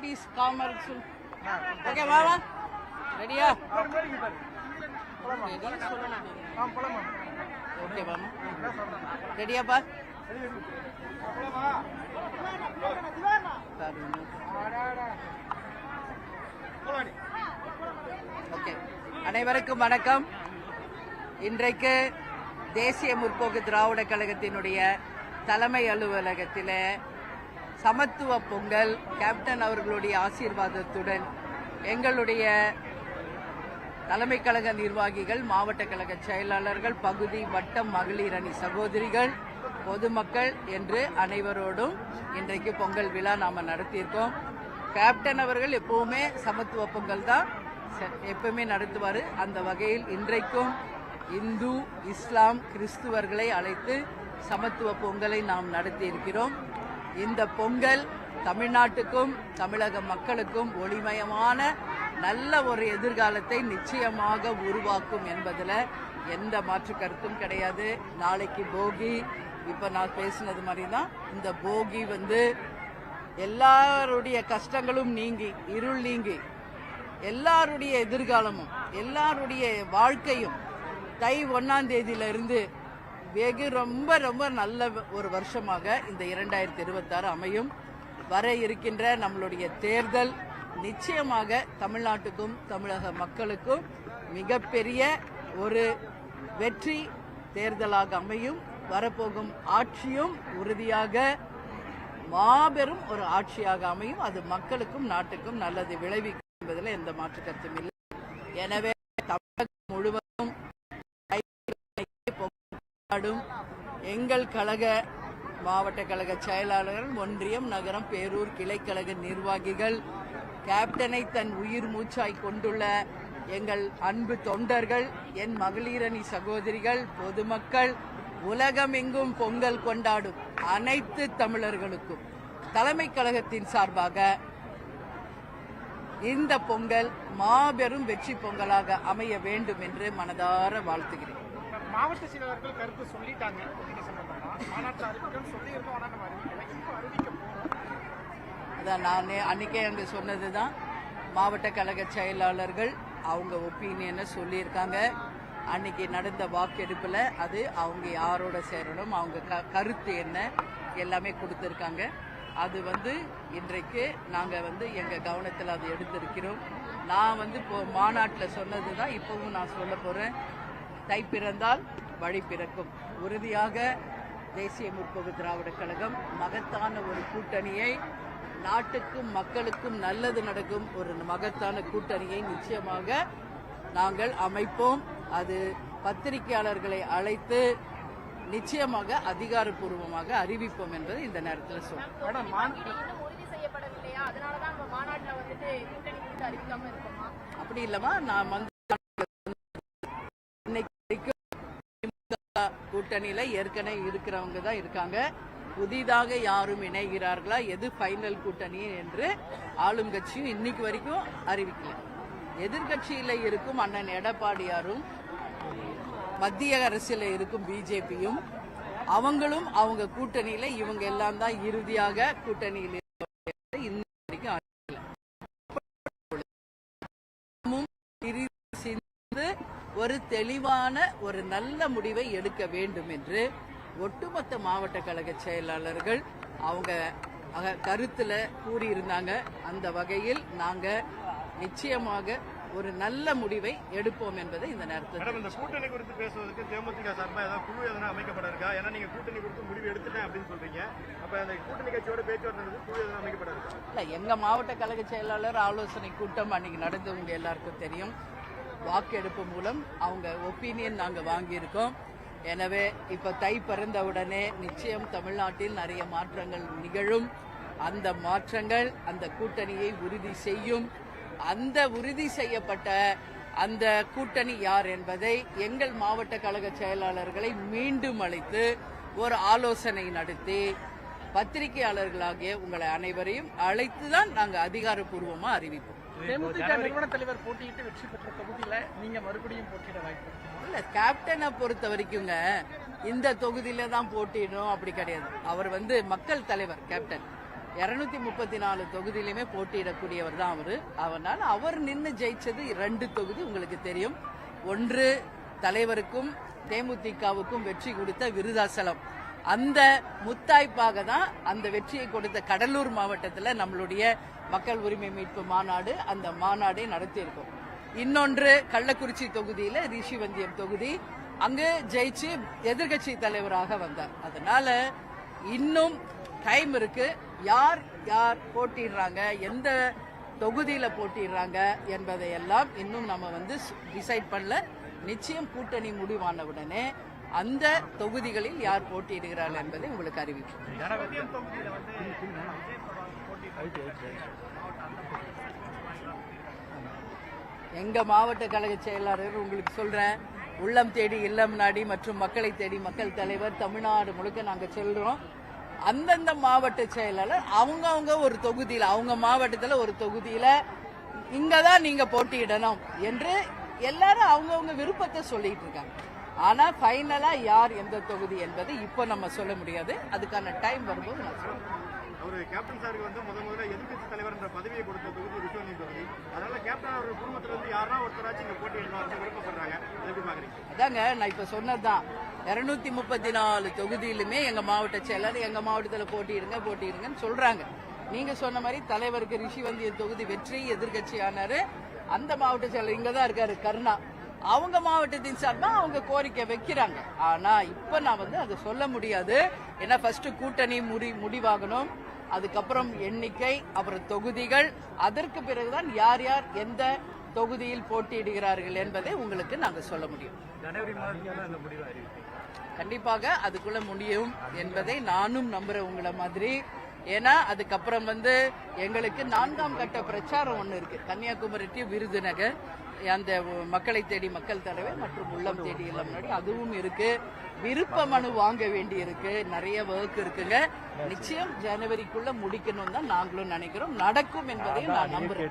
Ladies commerce okay வாவா ரெடியா ready சொல்லணும் ஓகே வாமா ரெடியாப்பா ஓகே அனைவருக்கும் வணக்கம். இன்றைக்கு தேசிய முற்போக்கு திராவிட கழகத்தினுடைய தலைமை அலுவலகத்தில் சமத்துவ பொங்கல் கேப்டன் அவர்களுடைய ஆசீர்வாதத்துடன் எங்களுடைய தலைமை கழக நிர்வாகிகள் மாவட்ட கழக செயலாளர்கள் பகுதி வட்டம் மகளிர் அணி சகோதரிகள் பொதுமக்கள் என்று அனைவரோடும் இன்றைக்கு பொங்கல் விழா நாம நடத்தியிருக்கோம். கேப்டன் அவர்கள் எப்பவுமே சமத்துவ பொங்கல் தான் செ- எப்பவுமே நடத்துவார். அந்த வகையில் இன்றைக்கும் இந்து இஸ்லாம் கிறிஸ்துவர்களை அழைத்து சமத்துவ பொங்கலை நாம் நடத்தியிருக்கிறோம். இந்த பொங்கல் தமிழ்நாட்டுக்கும் தமிழக மக்களுக்கும் ஒளிமயமான நல்ல ஒரு எதிர்காலத்தை நிச்சயமாக உருவாக்கும் என்பதில் எந்த மாற்று கருத்தும் கிடையாது. நாளைக்கு போகி. இப்போ நான் பேசினது மாதிரி தான் இந்த போகி வந்து எல்லாருடைய கஷ்டங்களும் நீங்கி இருள் நீங்கி எல்லாருடைய எதிர்காலமும் எல்லாருடைய வாழ்க்கையும் தை ஒன்னாம் தேதியிலிருந்து வெகு ரொம்ப ரொம்ப நல்ல ஒரு வருஷமாக இந்த இரண்டாயிரத்தி இருபத்தாறு அமையும். வர இருக்கின்ற நம்மளுடைய தேர்தல் நிச்சயமாக தமிழ்நாட்டுக்கும் தமிழக மக்களுக்கும் மிகப்பெரிய ஒரு வெற்றி தேர்தலாக அமையும். வரப்போகும் ஆட்சியும் உறுதியாக மாபெரும் ஒரு ஆட்சியாக அமையும். அது மக்களுக்கும் நாட்டுக்கும் நல்லது விளைவிக்கும் என்பதில் எந்த மாற்று கருத்தும் இல்லை. எனவே தமிழகம் முழுவதும் கொண்டாடும் எங்கள் கழக மாவட்ட கழக செயலாளர்கள் ஒன்றியம் நகரம் பேரூர் கிளைக்கழக நிர்வாகிகள் கேப்டனை தன் உயிர் மூச்சாய் கொண்டுள்ள எங்கள் அன்பு தொண்டர்கள் என் மகளிரணி சகோதரிகள் பொதுமக்கள் உலகமெங்கும் பொங்கல் கொண்டாடும் அனைத்து தமிழர்களுக்கும். தலைமை கழகத்தின் சார்பாக இந்த பொங்கல் மாபெரும் வெற்றி பொங்கலாக அமைய வேண்டும் என்று மனதார வாழ்த்துகிறேன். மாவட்ட செயலாளர்கள் கருத்து சொல்லிட்டாங்க. சம்பந்தமா மாநாட்டு அறிவிக்கணும் சொல்லியிருக்கோம் ஆனால் நம்ம அறிவிக்கல. இப்போ அறிவிக்க அதான் நான் அன்னைக்கே அங்கே சொன்னது தான் மாவட்ட கழக செயலாளர்கள் அவங்க ஒப்பீனியனை சொல்லியிருக்காங்க. அன்னைக்கு நடந்த வாக்கெடுப்பில் அது அவங்க யாரோட சேரணும் அவங்க க கருத்து என்ன எல்லாமே கொடுத்துருக்காங்க. அது வந்து இன்றைக்கு நாங்கள் வந்து எங்கள் கவனத்தில் அதை எடுத்திருக்கிறோம். நான் வந்து இப்போ மாநாட்டில் சொன்னது தான் இப்போவும் நான் சொல்ல போகிறேன் தை பிறந்தால் வழி பிறக்கும். உறுதியாக தேசிய முற்போக்கு திராவிட கழகம் மகத்தான ஒரு கூட்டணியை நாட்டுக்கும் மக்களுக்கும் நல்லது நடக்கும் ஒரு மகத்தான கூட்டணியை நிச்சயமாக நாங்கள் அமைப்போம். அது பத்திரிகையாளர்களை அழைத்து நிச்சயமாக அதிகாரப்பூர்வமாக அறிவிப்போம் என்பதை இந்த நேரத்தில் சொல்றேன் அப்படி இல்லமா நான் வந்து இன்னைக்கு வரைக்கும் திமுக கூட்டணியில ஏற்கனவே இருக்கிறவங்க தான் இருக்காங்க. புதிதாக யாரும் இணைகிறார்களா? எது ஃபைனல் கூட்டணி என்று ஆளும் கட்சியும் இன்னைக்கு வரைக்கும் அறிவிக்கல. எதிர்கட்சியில இருக்கும் அண்ணன் எடப்பாடியாரும் மத்திய அரசியல இருக்கும் பிஜேபியும் அவங்களும் அவங்க கூட்டணியில இவங்க எல்லாம் தான் இறுதியாக கூட்டணியில் இருப்பவர்கள் இன்ன வரைக்கும் அறிவிக்கல. நாமும் பிரிந்து சிந்து ஒரு தெளிவான ஒரு நல்ல முடிவை எடுக்க வேண்டும் என்று ஒட்டுமொத்த மாவட்ட கழக செயலாளர்கள் அவங்க கருத்துல கூறியிருந்தாங்க. அந்த வகையில் நாங்க நிச்சயமாக ஒரு நல்ல முடிவை எடுப்போம் என்பதை இந்த நேரத்தில் இந்த கூட்டணி குறித்து பேசுவதற்கு தேமுதிக சார்பா ஏதாவது குழு எதனா அமைக்கப்பட இருக்கா ஏன்னா நீங்க கூட்டணி குறித்து முடிவு எடுத்துட்டேன் அப்படின்னு சொல்றீங்க. அப்ப அந்த கூட்டணி கட்சியோட பேச்சுவார்த்தை குழு எதனா அமைக்கப்பட இருக்கா இல்ல எங்க மாவட்ட கழக செயலாளர் ஆலோசனை கூட்டம் அன்னைக்கு நடந்து உங்க எல்லாருக்கும் தெரியும். வாக்கெடுப்பு மூலம் அவங்க ஒப்பீனியன் நாங்கள் வாங்கியிருக்கோம். எனவே இப்ப தை பிறந்த உடனே நிச்சயம் தமிழ்நாட்டில் நிறைய மாற்றங்கள் நிகழும். அந்த மாற்றங்கள் அந்த கூட்டணியை உறுதி செய்யும். அந்த உறுதி செய்யப்பட்ட அந்த கூட்டணி யார் என்பதை எங்கள் மாவட்ட கழக செயலாளர்களை மீண்டும் அழைத்து ஒரு ஆலோசனை நடத்தி பத்திரிகையாளர்களாகிய உங்களை அனைவரையும் அழைத்து தான் நாங்கள் அதிகாரப்பூர்வமாக அறிவிப்போம். தேமுதிக நிறுவன தலைவர் போட்டியிட்டு வெற்றி பெற்ற தொகுதியில நீங்க மறுபடியும் போட்டியிட வாய்ப்பு. இல்ல கேப்டனை பொறுத்த வரைக்குங்க இந்த தொகுதியில தான் போட்டிடணும் அப்படி கிடையாது. அவர் வந்து மக்கள் தலைவர் கேப்டன் இருநூத்தி முப்பத்தி நாலு தொகுதியிலுமே போட்டியிடக்கூடியவர் தான் அவரு. அவனால் அவர் நின்று ஜெயிச்சது ரெண்டு தொகுதி உங்களுக்கு தெரியும். ஒன்று தலைவருக்கும் தேமுதிகவுக்கும் வெற்றி கொடுத்த விருதாசலம். அந்த முத்தாய்ப்பாக தான் அந்த வெற்றியை கொடுத்த கடலூர் மாவட்டத்தில் நம்மளுடைய மக்கள் உரிமை மீட்பு மாநாடு அந்த மாநாடை நடத்தியிருக்கோம். இன்னொன்று கள்ளக்குறிச்சி தொகுதியில் ரிஷிவந்தியம் தொகுதி. அங்கு ஜெயிச்சு எதிர்க்கட்சி தலைவராக வந்தார். அதனால இன்னும் டைம் இருக்கு. யார் யார் போட்டிடுறாங்க எந்த தொகுதியில் போட்டிடுறாங்க என்பதையெல்லாம் இன்னும் நம்ம வந்து டிசைட் பண்ணல. நிச்சயம் கூட்டணி முடிவான உடனே அந்த தொகுதிகளில் யார் போட்டியிடுகிறார்கள் என்பதை உங்களுக்கு போட்டி எங்க மாவட்ட கழக செயலாளர் உங்களுக்கு சொல்றேன். உள்ளம் தேடி இல்லம் நாடி மற்றும் மக்களை தேடி மக்கள் தலைவர் தமிழ்நாடு முழுக்க நாங்க சொல்றோம். அந்தந்த மாவட்ட செயலாளர் அவங்கவங்க ஒரு தொகுதியில அவங்க மாவட்டத்துல ஒரு தொகுதியில இங்கதான் நீங்க போட்டியிடணும் என்று எல்லாரும் அவங்கவங்க விருப்பத்தை சொல்லிட்டு இருக்காங்க. ஆனா ஃபைனலா யார் எந்த தொகுதி என்பதை இப்போ நம்ம சொல்ல முடியாது. அதுக்கான டைம் வரும்போது நான் சொல்றேன். அவரு கேப்டன் சாருக்கு வந்து முத முதல்ல எதிர்க்கட்சி தலைவர் என்ற பதவியை கொடுத்த தொகுதி ரிஷுவந்தி தொகுதி. அதனால கேப்டன் அவர் குடும்பத்துல இருந்து யாரா ஒருத்தராச்சும் இங்க போட்டியிடணும் விருப்பப்படுறாங்க. அதை எப்படி பாக்குறீங்க? அதாங்க நான் இப்ப சொன்னதுதான். இருநூத்தி முப்பத்தி நாலு தொகுதியிலுமே எங்க மாவட்ட செயலர் எங்க மாவட்டத்துல போட்டியிடுங்க போட்டியிடுங்கன்னு சொல்றாங்க. நீங்க சொன்ன மாதிரி தலைவருக்கு ரிஷிவந்தியன் தொகுதி வெற்றி எதிர்க்கட்சி ஆனாரு அந்த மாவட்ட செயலர் இங்க தான் இருக்காரு கருணா. அவங்க மாவட்டத்தின் சார்பா அவங்க கோரிக்கை வைக்கிறாங்க. ஆனா இப்ப நான் வந்து அதை சொல்ல முடியாது. ஏன்னா ஃபர்ஸ்ட் கூட்டணி முடி முடிவாகணும். அதுக்கப்புறம் எண்ணிக்கை அப்புறம் தொகுதிகள். அதற்கு பிறகுதான் யார் யார் எந்த தொகுதியில் போட்டியிடுகிறார்கள் என்பதை உங்களுக்கு நாங்க சொல்ல முடியும். கண்டிப்பாக அதுக்குள்ள முடியும் என்பதை நானும் நம்புறேன் உங்களை மாதிரி ஏன்னா அதுக்கப்புறம் வந்து எங்களுக்கு நான்காம் கட்ட பிரச்சாரம் ஒன்று இருக்கு. கன்னியாகுமரி to விருதுநகர். அந்த மக்களை தேடி மக்கள் தலைவர் மற்றும் உள்ளம் தேடி இல்லம் நாடி அதுவும் இருக்கு. விருப்ப மனு வாங்க வேண்டி இருக்கு. நிறைய ஒர்க் இருக்குங்க. நிச்சயம் ஜனவரிக்குள்ள முடிக்கணும் தான் நாங்களும் நினைக்கிறோம். நடக்கும் என்பதையும் நான் நம்புறேன்.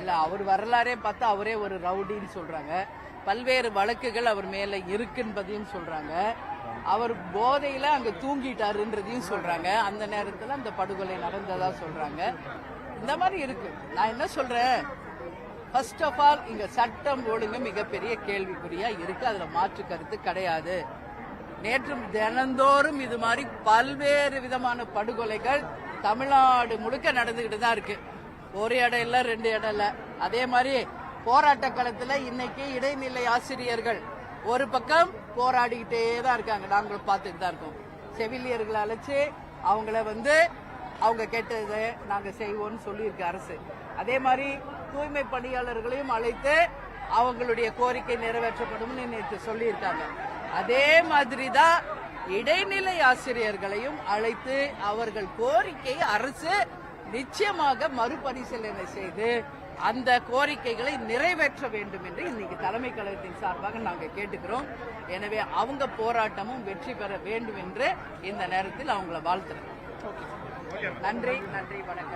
இல்ல அவர் வரலாறே பார்த்தா அவரே ஒரு ரவுடின்னு சொல்றாங்க. பல்வேறு வழக்குகள் அவர் மேல இருக்குன்றதையும் சொல்றாங்க. அவர் போதையில அங்க தூங்கிட்டாருன்றதையும் சொல்றாங்க. அந்த நேரத்துல அந்த படுகொலை நடந்ததா சொல்றாங்க. இந்த மாதிரி இருக்கு. நான் என்ன சொல்றேன்? ஃபர்ஸ்ட் ஆஃப் ஆல் இங்க சட்டம் ஒழுங்கு மிகப்பெரிய கேள்விக்குறியா இருக்கு. அதுல மாற்று கருத்து கிடையாது. நேற்றும் தினந்தோறும் இது மாதிரி பல்வேறு விதமான படுகொலைகள் தமிழ்நாடு முழுக்க நடந்துகிட்டு தான் இருக்கு. ஒரு இடம் இல்ல ரெண்டு இடம் இல்ல அதே மாதிரி போராட்ட களத்துல இன்னைக்கு இடைநிலை ஆசிரியர்கள் ஒரு பக்கம் போராடிக்கிட்டே தான் இருக்காங்க. நாங்களும் பார்த்துட்டு தான் இருக்கோம். செவிலியர்களை அழைச்சி அவங்கள வந்து அவங்க கேட்டதை நாங்க செய்வோம்னு சொல்லியிருக்கு அரசு. அதே மாதிரி தூய்மை பணியாளர்களையும் அழைத்து அவங்களுடைய கோரிக்கை நிறைவேற்றப்படும்னு நேற்று சொல்லியிருக்காங்க. அதே மாதிரி தான் இடைநிலை ஆசிரியர்களையும் அழைத்து அவர்கள் கோரிக்கை அரசு நிச்சயமாக மறுபரிசீலனை செய்து அந்த கோரிக்கைகளை நிறைவேற்ற வேண்டும் என்று இன்னைக்கு தலைமை கழகத்தின் சார்பாக நாங்கள் கேட்டுக்கிறோம். எனவே அவங்க போராட்டமும் வெற்றி பெற வேண்டும் என்று இந்த நேரத்தில் அவங்கள வாழ்த்துறேன் நன்றி நன்றி வணக்கம்.